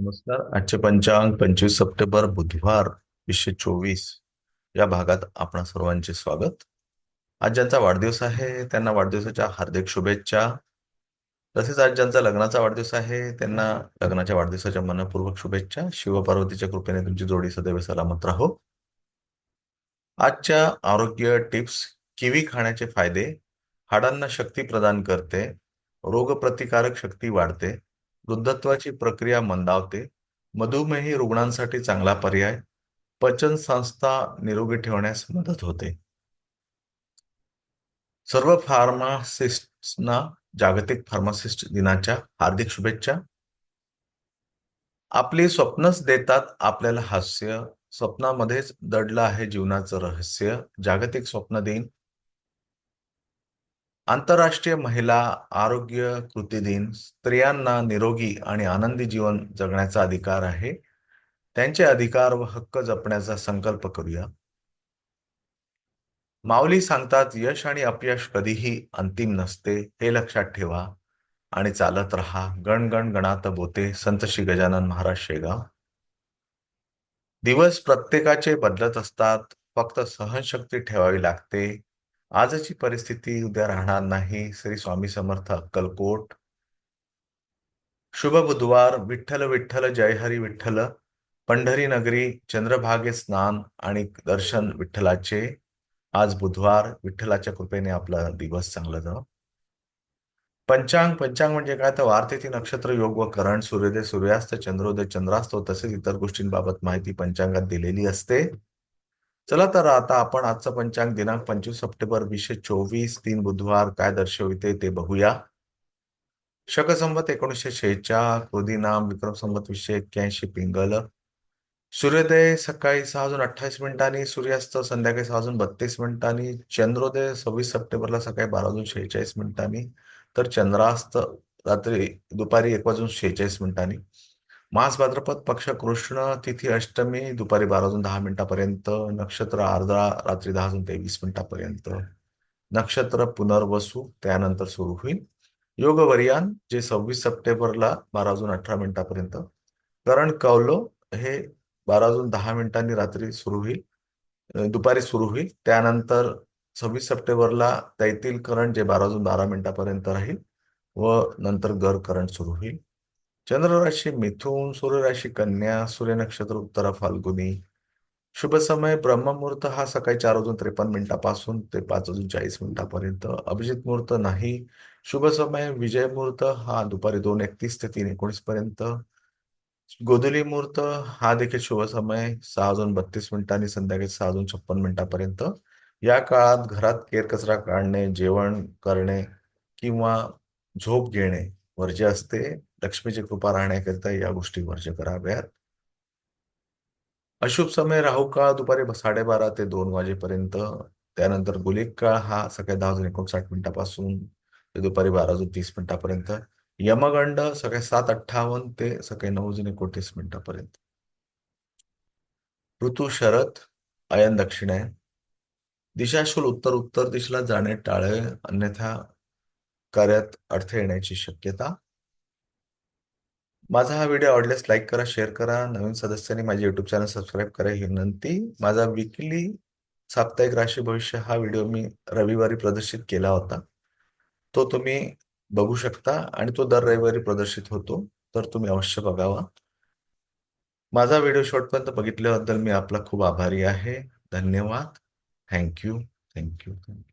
नमस्कार. आजचे पंचांग पंचवीस सप्टेंबर बुधवार वीसशे चोवीस. या भागात आपण सर्वांचे स्वागत. आज ज्यांचा वाढदिवस आहे त्यांना वाढदिवसाच्या हार्दिक शुभेच्छा. तसेच आज ज्यांचा लग्नाचा वाढदिवस आहे त्यांना लग्नाच्या वाढदिवसाच्या मनपूर्वक शुभेच्छा. शिवपार्वतीच्या कृपेने तुमची जोडी सदैव सलामत राहो. आजच्या आरोग्य टिप्स किवी खाण्याचे फायदे हाडांना शक्ती प्रदान करते रोगप्रतिकारक शक्ती वाढते वृद्धत्वाची प्रक्रिया मंदावते. मधुमेही रुग्णांसाठी चांगला पर्याय. पचन संस्था निरोगी ठेवण्यास मदत होते. सर्व फार्मासिस्टना जागतिक फार्मासिस्ट दिनाच्या हार्दिक शुभेच्छा. आपली स्वप्नच देतात आपल्याला हास्य. स्वप्नामध्येच दडलं आहे जीवनाचं रहस्य. जागतिक स्वप्न दिन आंतरराष्ट्रीय महिला आरोग्य कृती दिन स्त्रियांना निरोगी आणि आनंदी जीवन जगण्याचा अधिकार आहे. त्यांचे अधिकार व हक्क जपण्याचा संकल्प करूया. माऊली सांगतात यश आणि अपयश कधीही अंतिम नसते हे लक्षात ठेवा आणि चालत रहा. गण गण गणात बोते संत श्री गजानन महाराज शेगाव. दिवस प्रत्येकाचे बदलत असतात फक्त सहनशक्ती ठेवावी लागते आजची परिस्थिती उद्या राहणार नाही. श्री स्वामी समर्थ अक्कलकोट. शुभ बुधवार. विठ्ठल विठ्ठल जय हरी विठ्ठल. पंढरी नगरी चंद्रभागे स्नान आणि दर्शन विठ्ठलाचे. आज बुधवार. विठ्ठलाच्या कृपेने आपला दिवस चांगला जाव. पंचांग पंचांग म्हणजे काय? तर वार्तेती नक्षत्र योग व करण सूर्योदय सूर्यास्त चंद्रोदय चंद्रास्त तसेच इतर गोष्टींबाबत माहिती पंचांगात दिलेली असते. चला तर आता आपण आजचं पंचांग दिनांक पंचवीस सप्टेंबर वीसशे चोवीस तीन बुधवार काय दर्शविते ते बघूया. शकसंवत एकोणीसशे शेहेचाळ क्रोधी विक्रम संवत वीसशे एक्क्याऐंशी पिंगल. सूर्योदय सकाळी सहा वाजून अठ्ठावीस मिनिटांनी सूर्यास्त संध्याकाळी सहा वाजून बत्तीस मिनिटांनी चंद्रोदय सव्वीस सप्टेंबरला सकाळी बारा वाजून शेहेचाळीस मिनिटांनी तर चंद्रास्त रात्री दुपारी एक वाजून शेहेचाळीस मिनिटांनी. मास भाद्रपद पक्ष कृष्ण तिथी अष्टमी दुपारी बारा वाजून दहा मिनिटापर्यंत नक्षत्र आर्द्रा रात्री दहा वाजून तेवीस मिनिटापर्यंत. नक्षत्र पुनर्वसू त्यानंतर सुरू होईल. योगवर्यान जे सव्वीस सप्टेंबरला बारा वाजून अठरा मिनिटापर्यंत. करण कौलो हे बारा वाजून दहा मिनिटांनी रात्री सुरू होईल. दुपारी सुरू होईल. त्यानंतर सव्वीस सप्टेंबरला दैतील करण जे बारा वाजून बारा मिनिटापर्यंत राहील. व नंतर गर करंट सुरू होईल. चंद्र राशी मिथून सूर्य राशी कन्या सूर्य नक्षत्र उत्तरा फाल्गुनी. शुभ समय ब्रह्ममुहूर्त हा सकाळी चार वाजून त्रेपन्न मिनिटापासून ते पाच वाजून चाळीस मिनिटापर्यंत. अभिजित मुहूर्त नाही. शुभ समय विजय मुहूर्त हा दुपारी दोन एकतीस ते तीन एकोणीस पर्यंत. गोधुली मुहूर्त हा देखील शुभ समय सहा वाजून बत्तीस मिनिटांनी संध्याकाळी सहा वाजून छप्पन मिनिटापर्यंत. या काळात घरात केरकचरा काढणे जेवण करणे किंवा झोप घेणे वर्ज्य असते. लक्ष्मीची कृपा राहण्याकरिता या गोष्टी वर्ज कराव्यात. अशुभ समय राहू काळ दुपारी साडेबारा ते दोन वाजेपर्यंत. त्यानंतर गुलिक काळ हा सकाळी दहा वाजून एकोणसाठ मिनिटापासून ते दुपारी बारा वाजून तीस मिनिटापर्यंत. यमगंड सकाळी सात अठ्ठावन्न ते सकाळी नऊ वाजून एकोणतीस मिनिटापर्यंत. ऋतू शरद अयन दक्षिणायन दिशाशूल उत्तर उत्तर दिशेला जाणे टाळे अन्यथा कार्यात अडथळे येण्याची शक्यता. माझा हा व्हिडिओ आवडल्यास लाईक करा शेअर करा. नवीन सदस्यांनी माझे युट्यूब चॅनल सबस्क्राईब करा ही विनंती. माझा विकली साप्ताहिक राशी भविष्य हा व्हिडिओ मी रविवारी प्रदर्शित केला होता. तो तुम्ही बघू शकता आणि तो दर रविवारी प्रदर्शित होतो. तर तुम्ही अवश्य बघावा. माझा व्हिडिओ शेवटपर्यंत बघितल्याबद्दल मी आपला खूप आभारी आहे. धन्यवाद. Thank you thank you thank you